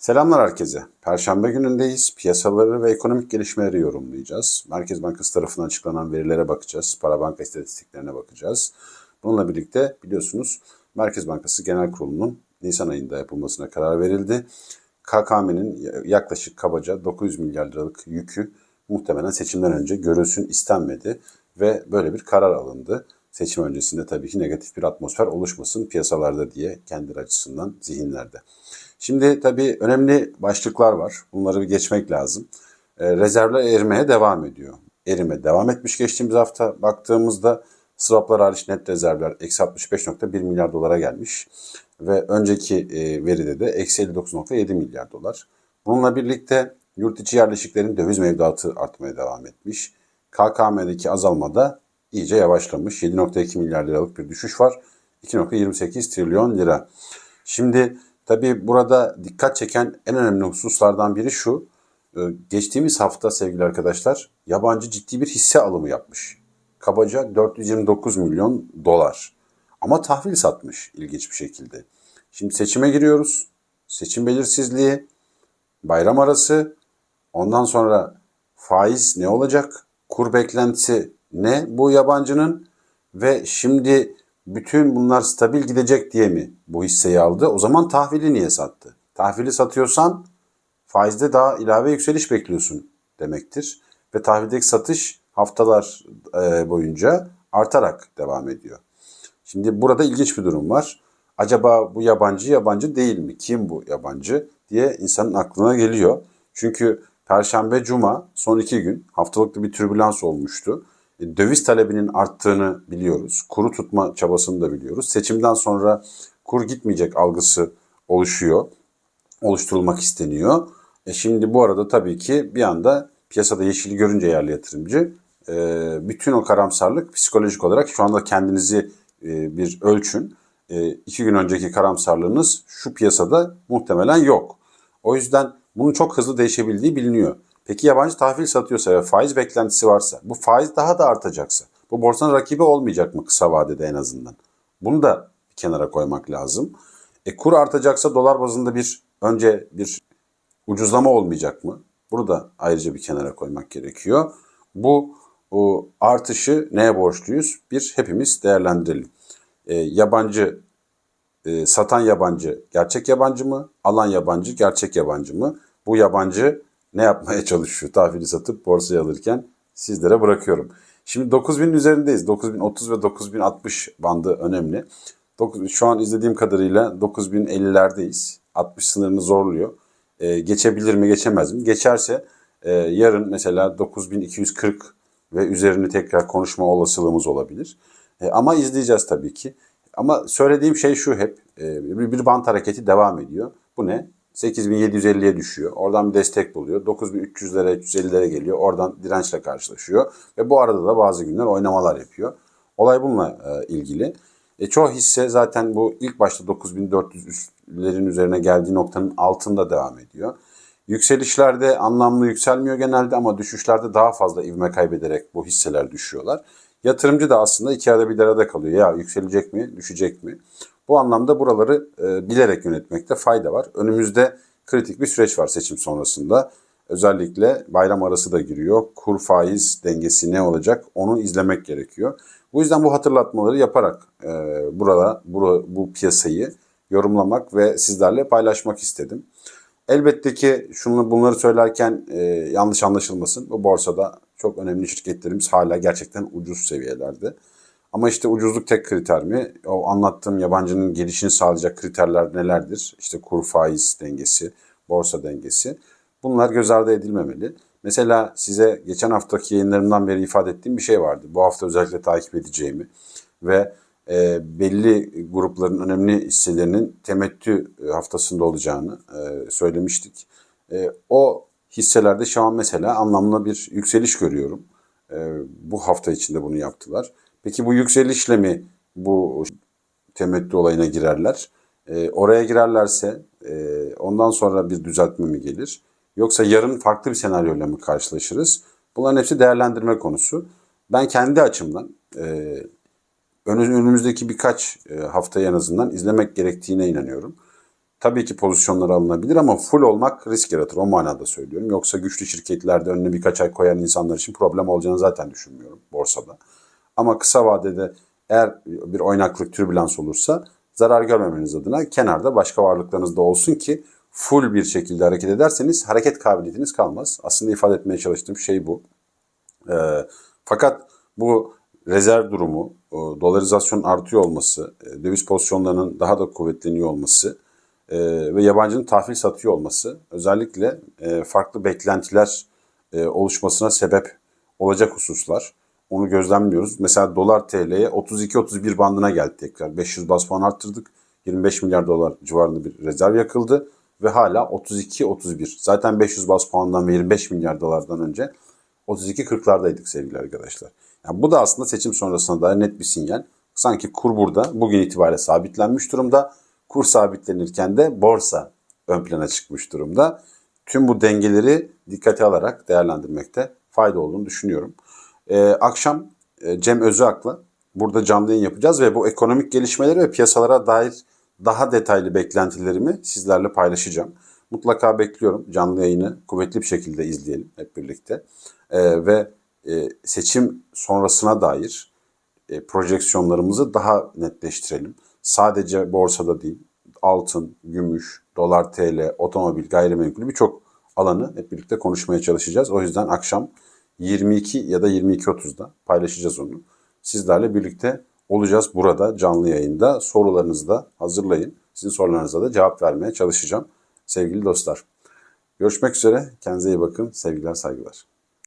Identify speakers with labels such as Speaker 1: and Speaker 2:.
Speaker 1: Selamlar herkese. Perşembe günündeyiz. Piyasaları ve ekonomik gelişmeleri yorumlayacağız. Merkez Bankası tarafından açıklanan verilere bakacağız. Para banka istatistiklerine bakacağız. Bununla birlikte biliyorsunuz Merkez Bankası Genel Kurulu'nun Nisan ayında yapılmasına karar verildi. KKM'nin yaklaşık kabaca 900 milyar liralık yükü muhtemelen seçimden önce görülsün istenmedi ve böyle bir karar alındı. Seçim öncesinde tabii ki negatif bir atmosfer oluşmasın piyasalarda diye kendileri açısından zihinlerde. Şimdi tabii önemli başlıklar var. Bunları bir geçmek lazım. E, rezervler erimeye devam ediyor. Erime devam etmiş geçtiğimiz hafta baktığımızda swaplar hariç net rezervler eksi 65.1 milyar dolara gelmiş. Ve önceki e, veride de eksi 59.7 milyar dolar. Bununla birlikte yurt içi yerleşiklerin döviz mevduatı artmaya devam etmiş. KKM'deki azalmada iyice yavaşlamış. 7.2 milyar liralık bir düşüş var. 2.28 trilyon lira. Şimdi tabii burada dikkat çeken en önemli hususlardan biri şu. Ee, Geçtiğimiz hafta sevgili arkadaşlar yabancı ciddi bir hisse alımı yapmış. Kabaca 429 milyon dolar. Ama tahvil satmış ilginç bir şekilde. Şimdi seçime giriyoruz. Seçim belirsizliği, bayram arası, ondan sonra faiz ne olacak? Kur beklentisi ne bu yabancının? Ve şimdi bütün bunlar stabil gidecek diye mi bu hisseyi aldı? O zaman tahvili niye sattı? Tahvili satıyorsan faizde daha ilave yükseliş bekliyorsun demektir. Ve tahvildeki satış haftalar e, boyunca artarak devam ediyor. Şimdi burada ilginç bir durum var. Acaba bu yabancı yabancı değil mi? Kim bu yabancı diye insanın aklına geliyor. Çünkü Perşembe, Cuma son iki gün haftalıkta bir türbülans olmuştu. E, Döviz talebinin arttığını biliyoruz. Kuru tutma çabasını da biliyoruz. Seçimden sonra kur gitmeyecek algısı oluşuyor. Oluşturulmak isteniyor. E şimdi bu arada tabii ki bir anda piyasada yeşili görünce yerli yatırımcı e, bütün o karamsarlık psikolojik olarak şu anda kendinizi e, bir ölçün. İki gün önceki karamsarlığınız şu piyasada muhtemelen yok. O yüzden bunun çok hızlı değişebildiği biliniyor. Peki yabancı tahvil satıyorsa ve faiz beklentisi varsa, bu faiz daha da artacaksa, bu borsanın rakibi olmayacak mı kısa vadede en azından? Bunu da bir kenara koymak lazım. E kur artacaksa dolar bazında bir önce bir ucuzlama olmayacak mı? Bunu da ayrıca bir kenara koymak gerekiyor. Bu o artışı neye borçluyuz? Bir hepimiz değerlendirelim. E, yabancı e, satan yabancı gerçek yabancı mı? Alan yabancı gerçek yabancı mı? Bu yabancı ne yapmaya çalışıyor? Tahvili satıp borsaya alırken sizlere bırakıyorum. Şimdi 9000 üzerindeyiz. 9030 ve 9060 bandı önemli. Şu an izlediğim kadarıyla 9050'lerdeyiz. 60 sınırını zorluyor. Ee, geçebilir mi geçemez mi? Geçerse e, yarın mesela 9240 ve üzerini tekrar konuşma olasılığımız olabilir. E, ama izleyeceğiz tabii ki. Ama söylediğim şey şu hep e, bir bant hareketi devam ediyor. Bu ne? 8750'ye düşüyor. Oradan bir destek buluyor. 9300'lere 350'lere geliyor. Oradan dirençle karşılaşıyor. Ve bu arada da bazı günler oynamalar yapıyor. Olay bununla e, ilgili. E, çoğu hisse zaten bu ilk başta 9400'lerin üzerine geldiği noktanın altında devam ediyor. Yükselişlerde anlamlı yükselmiyor genelde ama düşüşlerde daha fazla ivme kaybederek bu hisseler düşüyorlar. Yatırımcı da aslında iki arada bir arada kalıyor. Ya yükselecek mi, düşecek mi? Bu anlamda buraları e, bilerek yönetmekte fayda var. Önümüzde kritik bir süreç var seçim sonrasında. Özellikle bayram arası da giriyor. Kur faiz dengesi ne olacak onu izlemek gerekiyor. Bu yüzden bu hatırlatmaları yaparak e, burada bu, bu piyasayı yorumlamak ve sizlerle paylaşmak istedim. Elbette ki şunu bunları söylerken e, yanlış anlaşılmasın. Bu borsada çok önemli şirketlerimiz hala gerçekten ucuz seviyelerde. Ama işte ucuzluk tek kriter mi? O anlattığım yabancının gelişini sağlayacak kriterler nelerdir? İşte kur faiz dengesi, borsa dengesi. Bunlar göz ardı edilmemeli. Mesela size geçen haftaki yayınlarımdan beri ifade ettiğim bir şey vardı. Bu hafta özellikle takip edeceğimi ve e, belli grupların önemli hisselerinin temettü e, haftasında olacağını e, söylemiştik. E, o hisselerde şu an mesela anlamlı bir yükseliş görüyorum. E, bu hafta içinde bunu yaptılar. Peki bu yükselişle mi bu temettü olayına girerler? E, oraya girerlerse e, ondan sonra bir düzeltme mi gelir? Yoksa yarın farklı bir senaryoyla mı karşılaşırız? Bunların hepsi değerlendirme konusu. Ben kendi açımdan e, önümüzdeki birkaç e, haftayı en azından izlemek gerektiğine inanıyorum. tabii ki pozisyonlar alınabilir ama full olmak risk yaratır. O manada söylüyorum. Yoksa güçlü şirketlerde önüne birkaç ay koyan insanlar için problem olacağını zaten düşünmüyorum borsada. Ama kısa vadede eğer bir oynaklık, türbülans olursa zarar görmemeniz adına kenarda başka varlıklarınız da olsun ki full bir şekilde hareket ederseniz hareket kabiliyetiniz kalmaz. Aslında ifade etmeye çalıştığım şey bu. Ee, fakat bu rezerv durumu, o dolarizasyon artıyor olması, e, döviz pozisyonlarının daha da kuvvetleniyor olması e, ve yabancının tahvil satıyor olması özellikle e, farklı beklentiler oluşmasına sebep olacak hususlar. Onu gözlemliyoruz. Mesela dolar TL'ye 32-31 bandına geldi tekrar. 500 bas puan arttırdık. 25 milyar dolar civarında bir rezerv yakıldı ve hala 32-31. Zaten 500 bas puandan ve 25 milyar dolardan önce 32-40'lardaydık sevgili arkadaşlar. Yani bu da aslında seçim sonrasına dair net bir sinyal. Sanki kur burada bugün itibariyle sabitlenmiş durumda. Kur sabitlenirken de borsa ön plana çıkmış durumda. Tüm bu dengeleri dikkate alarak değerlendirmekte fayda olduğunu düşünüyorum. Ee, akşam e, Cem Özüak'la burada canlı yayın yapacağız ve bu ekonomik gelişmeleri ve piyasalara dair daha detaylı beklentilerimi sizlerle paylaşacağım. Mutlaka bekliyorum canlı yayını kuvvetli bir şekilde izleyelim hep birlikte. Ee, ve e, seçim sonrasına dair e, projeksiyonlarımızı daha netleştirelim. Sadece borsada değil, altın, gümüş, dolar, TL, otomobil, gayrimenkul birçok alanı hep birlikte konuşmaya çalışacağız. O yüzden akşam 22 ya da 22.30'da paylaşacağız onu. Sizlerle birlikte olacağız burada canlı yayında. Sorularınızı da hazırlayın. Sizin sorularınıza da cevap vermeye çalışacağım sevgili dostlar. Görüşmek üzere. Kendinize iyi bakın. Sevgiler, saygılar.